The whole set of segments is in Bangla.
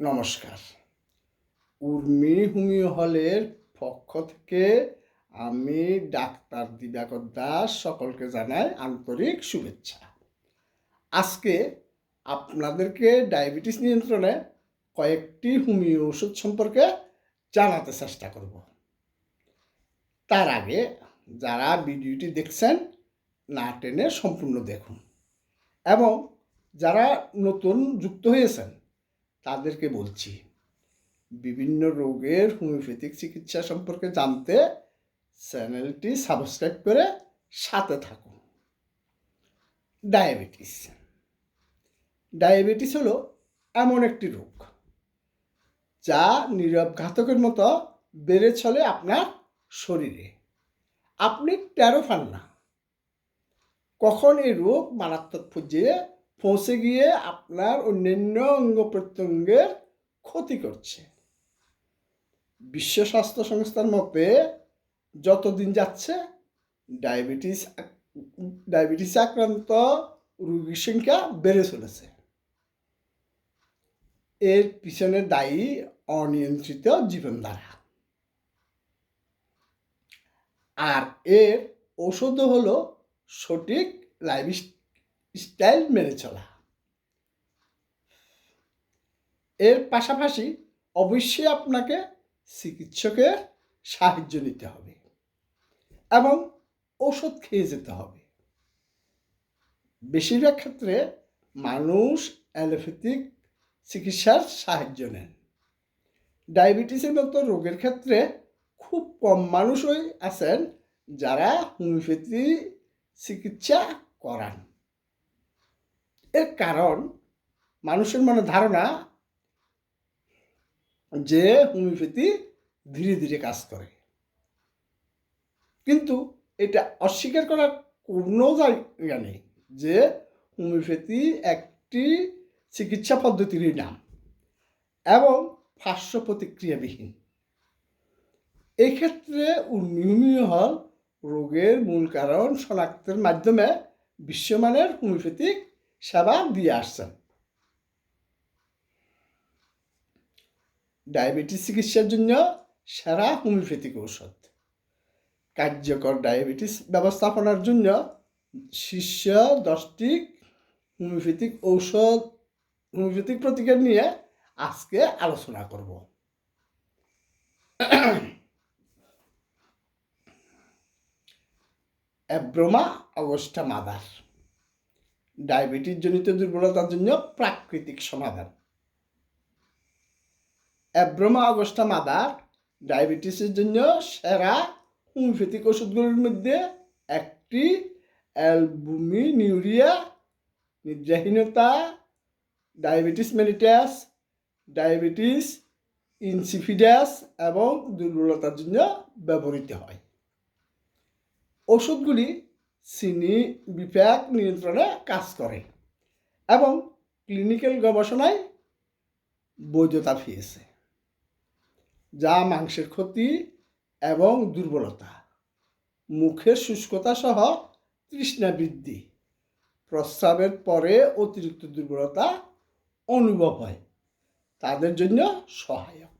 নমস্কার। উর্মি হোমিও হলের পক্ষ থেকে আমি ডাক্তার দিবাকর দাস সকলকে জানাই আন্তরিক শুভেচ্ছা। আজকে আপনাদেরকে ডায়াবেটিস নিয়ন্ত্রণে কয়েকটি হোমিও ওষুধ সম্পর্কে জানাতে চেষ্টা করব। তার আগে যারা ভিডিওটি দেখছেন, না টেনে সম্পূর্ণ দেখুন। এবং যারা নতুন যুক্ত হয়েছেন তাদেরকে বলছি, বিভিন্ন রোগের হোমিওপ্যাথিক চিকিৎসা সম্পর্কে জানতে চ্যানেলটি সাবস্ক্রাইব করে সাথে থাকুন। ডায়াবেটিস। ডায়াবেটিস হলো এমন একটি রোগ যা নীরব ঘাতকের মতো বেড়ে চলে আপনার শরীরে। আপনি টেরো পান না। কখন এই রোগ মারাত্মক পর্যায়ে পৌঁছে গিয়ে আপনার অন্যান্য অঙ্গ প্রত্যঙ্গের ক্ষতি করছে। বিশ্ব স্বাস্থ্য সংস্থার মতে, যতদিন যাচ্ছে, ডায়াবেটিস ডায়াবেটিস আক্রান্ত রোগীর সংখ্যা বেড়ে চলেছে। এর পিছনে দায়ী অনিয়ন্ত্রিত জীবনধারা। আর এর ঔষধ হলো সঠিক লাইফ স্টাইল মেনে চলা। এর পাশাপাশি অবশ্যই আপনাকে চিকিৎসকের সাহায্য নিতে হবে এবং ওষুধ খেয়ে যেতে হবে। বেশিরভাগ ক্ষেত্রে মানুষ অ্যালোপ্যাথিক চিকিৎসার সাহায্য নেন। ডায়াবেটিসের মতো রোগের ক্ষেত্রে খুব কম মানুষই আছেন যারা হোমিওপ্যাথি চিকিৎসা করান। এর কারণ মানুষের মনে ধারণা যে হোমিওপ্যাথি ধীরে ধীরে কাজ করে। কিন্তু এটা অস্বীকার করার কোনো জায়গা নেই যে হোমিওপ্যাথি একটি চিকিৎসা পদ্ধতিরই নাম এবং পার্শ্ব প্রতিক্রিয়াবিহীন। এক্ষেত্রে উন্মীয় হল রোগের মূল কারণ শনাক্তের মাধ্যমে বিশ্বমানের হোমিওপ্যাথিক সেবা দিয়ে আসছেন। ডায়াবেটিস চিকিৎসার জন্য সেরা হোমিওপ্যাথিক ঔষধ। কার্যকর ডায়াবেটিস ব্যবস্থাপনার জন্য শীর্ষ দশটি হোমিওপ্যাথিক ঔষধ, হোমিওপ্যাথিক প্রতিকার নিয়ে আজকে আলোচনা করব। Abroma Agusta mother. ডায়াবেটিস জনিত দুর্বলতার জন্য প্রাকৃতিক সমাধান। অ্যাব্রোমা অগস্টা মাদার, ডায়াবেটিসের জন্য সেরা হোমিওপ্যাথিক ওষুধগুলোর মধ্যে একটি অ্যালবুমিনিউরিয়া, নিদ্রাহীনতা, ডায়াবেটিস মেলিটাস, ডায়াবেটিস ইনসিফিডাস এবং দুর্বলতার জন্য ব্যবহৃত হয়। ওষুধগুলি চিনি বিপাক নিয়ন্ত্রণে কাজ করে এবং ক্লিনিক্যাল গবেষণায় বৈধতা পেয়েছে যা মাংসের ক্ষতি এবং দুর্বলতা। মুখের শুষ্কতা সহ তৃষ্ণা বৃদ্ধি। প্রস্রাবের পরে অতিরিক্ত দুর্বলতা অনুভব হয়, তাদের জন্য সহায়ক।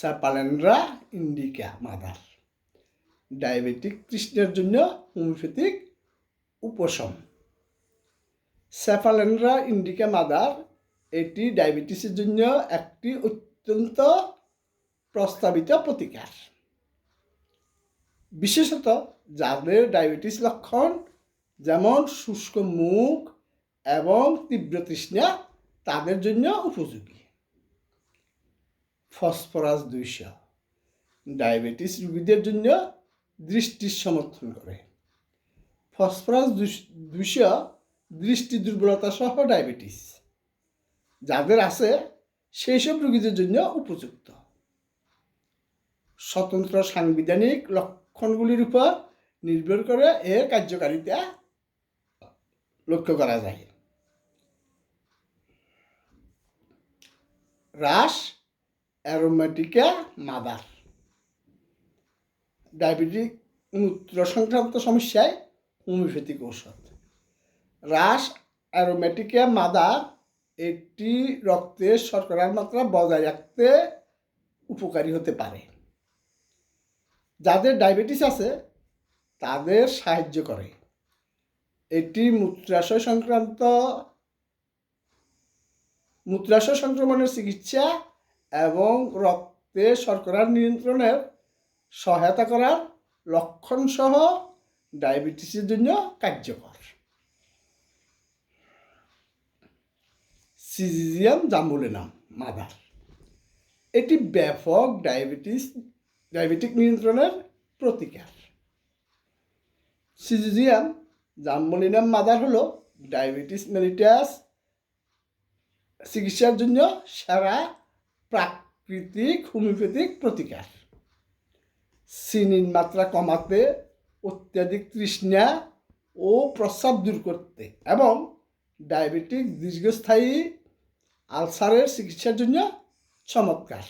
Cephalandra indica mother. ডায়াবেটিক তৃষ্ণের জন্য হোমিওপ্যাথিক উপশম। স্যাফালেন্ড্রা ইন্ডিকা মাদার এটি ডায়াবেটিসের জন্য একটি অত্যন্ত প্রস্তাবিত প্রতিকার। বিশেষত যাদের ডায়াবেটিস লক্ষণ যেমন শুষ্ক মুখ এবং তীব্র তৃষ্ণা তাদের জন্য উপযোগী। ফসফরাস দুইশো ডায়াবেটিস রোগীদের জন্য দৃষ্টির সমর্থন করে। ফসফরাস দুইশো দৃষ্টি দুর্বলতা সহ ডায়াবেটিস। যাদের আছে সেই সব রোগীদের জন্য উপযুক্ত। স্বতন্ত্র সাংবিধানিক লক্ষণগুলির উপর নির্ভর করে এর কার্যকারিতা লক্ষ্য করা যায়। হ্রাস অ্যারোমেটিকা মাদার। ডায়াবেটিক মূত্র সংক্রান্ত সমস্যায় হোমিওপ্যাথিক ঔষধ। হ্রাস অ্যারোমেটিকা মাদার এটি রক্তে শর্করার মাত্রা বজায় রাখতে উপকারী হতে পারে। যাদের ডায়াবেটিস আছে, তাদের সাহায্য করে। এটি মূত্রাশয় সংক্রান্ত, মূত্রাশয় সংক্রমণের চিকিৎসা এবং রক্তে শর্করার নিয়ন্ত্রণের সহায়তা করার লক্ষণ সহ ডায়াবেটিসের জন্য কার্যকর। Syzygium jambolanum, mother. এটি ব্যাপক ডায়াবেটিস, ডায়াবেটিক নিয়ন্ত্রণের প্রতিকার। সিজিজিয়াম জাম্বুলিনাম, মাদার হলো ডায়াবেটিস মেলিটাস চিকিৎসার জন্য সেরা প্রাকৃতিক, হোমিওপ্যাথিক প্রতিকার। চিনির মাত্রা কমাতে অত্যাধিক তৃষ্ণা ও প্রস্রাব দূর করতে এবং ডায়াবেটিক দীর্ঘস্থায়ী আলসারের চিকিৎসার জন্য চমৎকার।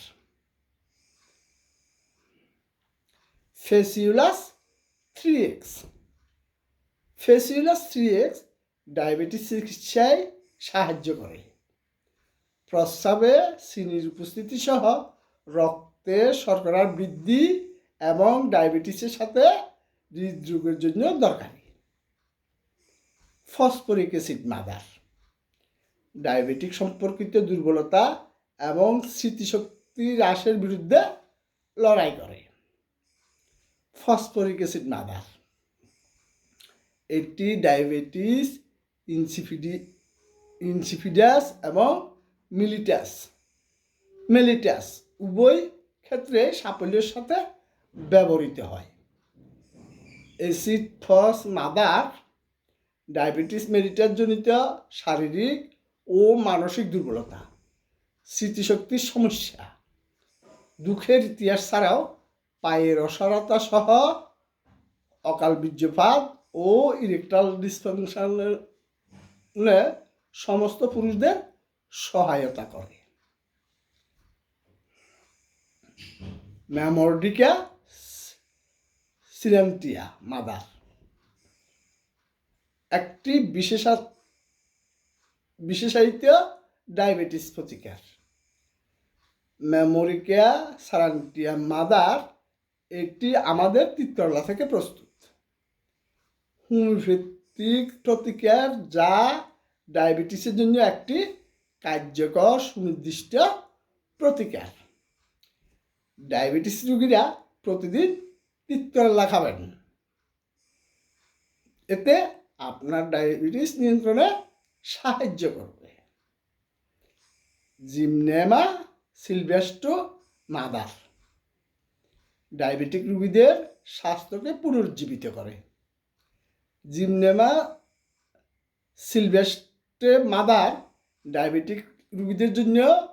Phaseolus three X. Phaseolus three X diabetes চিকিৎসায় সাহায্য করে। প্রস্রাবে চিনির উপস্থিতি সহ রক্তে শর্করার বৃদ্ধি এবং ডায়াবেটিসের সাথে হৃদরোগের জন্য দরকারি। Phosphoric acid mother. ডায়াবেটিক সম্পর্কিত দুর্বলতা এবং স্মৃতিশক্তি হ্রাসের বিরুদ্ধে লড়াই করে। Phosphoric acid mother. এটি ডায়াবেটিস ইনসিফিডি ইনসিফিডাস এবং মিলিটাস। মেলিটাস উভয় ক্ষেত্রে সাফল্যের সাথে ব্যবহৃত হয়। Acid, phos, mother, diabetes, mellitus জনিত শারীরিক ও মানসিক দুর্বলতা স্মৃতিশক্তির সমস্যা, দুঃখের ইতিহাস ছাড়াও পায়ের অসারতা সহ অকাল বীর্যপাত ও ইরেকটাল ডিসফাংশনের সমস্ত পুরুষদের সহায়তা করে। ম্যামোরডিকা সিলেন্টিয়া মাদার একটি বিশেষা বিশেষায়িত ডায়াবেটিস প্রতিকার। মেমোরিকা সারান্টিয়া মাদার এটি আমাদের তিত্তরলা থেকে প্রস্তুত। হোমিওপ্যাথিক প্রতিকার যা ডায়াবেটিসের জন্য একটি কার্যকর সুনির্দিষ্ট প্রতিকার। ডায়াবেটিস রোগীরা প্রতিদিন তিত্তরলা খাবেন। এতে আপনার ডায়াবেটিস নিয়ন্ত্রণে সাহায্য করবে। জিমনেমা, সিলভেস্টো, মাদার। ডায়াবেটিক রোগীদের স্বাস্থ্যকে পুনরুজ্জীবিত করে। জিমনেমা, সিলভেস্টে মাদার ডায়াবেটিক রোগীদের জন্য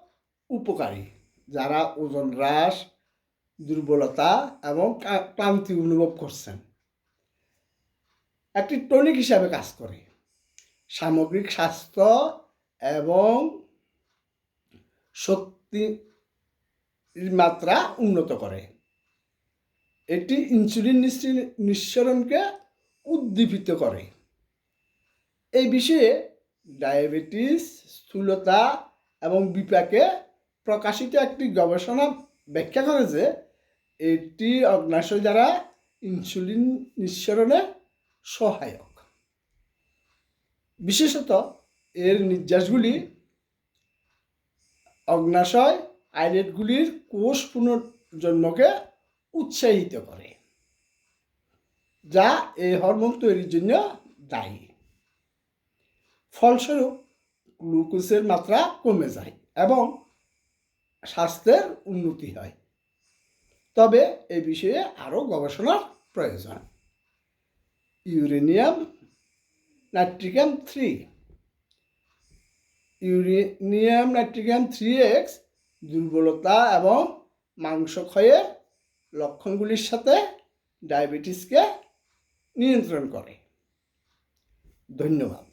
উপকারী। যারা ওজন হ্রাস, দুর্বলতা এবং ক্লান্তি অনুভব করছেন। একটি টনিক হিসাবে কাজ করে। সামগ্রিক স্বাস্থ্য এবং শক্তির মাত্রা উন্নত করে। এটি ইনসুলিন নিঃসরণকে উদ্দীপিত করে। এই বিষয়ে ডায়াবেটিস, স্থূলতা এবং বিপাকে প্রকাশিত একটি গবেষণা ব্যাখ্যা করে যে এটি অগ্নাশয় দ্বারা ইনসুলিন নিঃসরণে সহায়ক। বিশেষত এর নির্যাসগুলি অগ্নাশয় আইলেটগুলির কোষ পুনর্জন্মকে উৎসাহিত করে, যা এই হরমোন তৈরির জন্য দায়ী। ফলস্বরূপ গ্লুকোজের মাত্রা কমে যায় এবং স্বাস্থ্যের উন্নতি হয়। তবে এ বিষয়ে আরও গবেষণার প্রয়োজন। Uranium nitricum three, uranium nitricum three X দুর্বলতা এবং মাংস ক্ষয়ের লক্ষণগুলির সাথে ডায়াবেটিসকে নিয়ন্ত্রণ করে। ধন্যবাদ।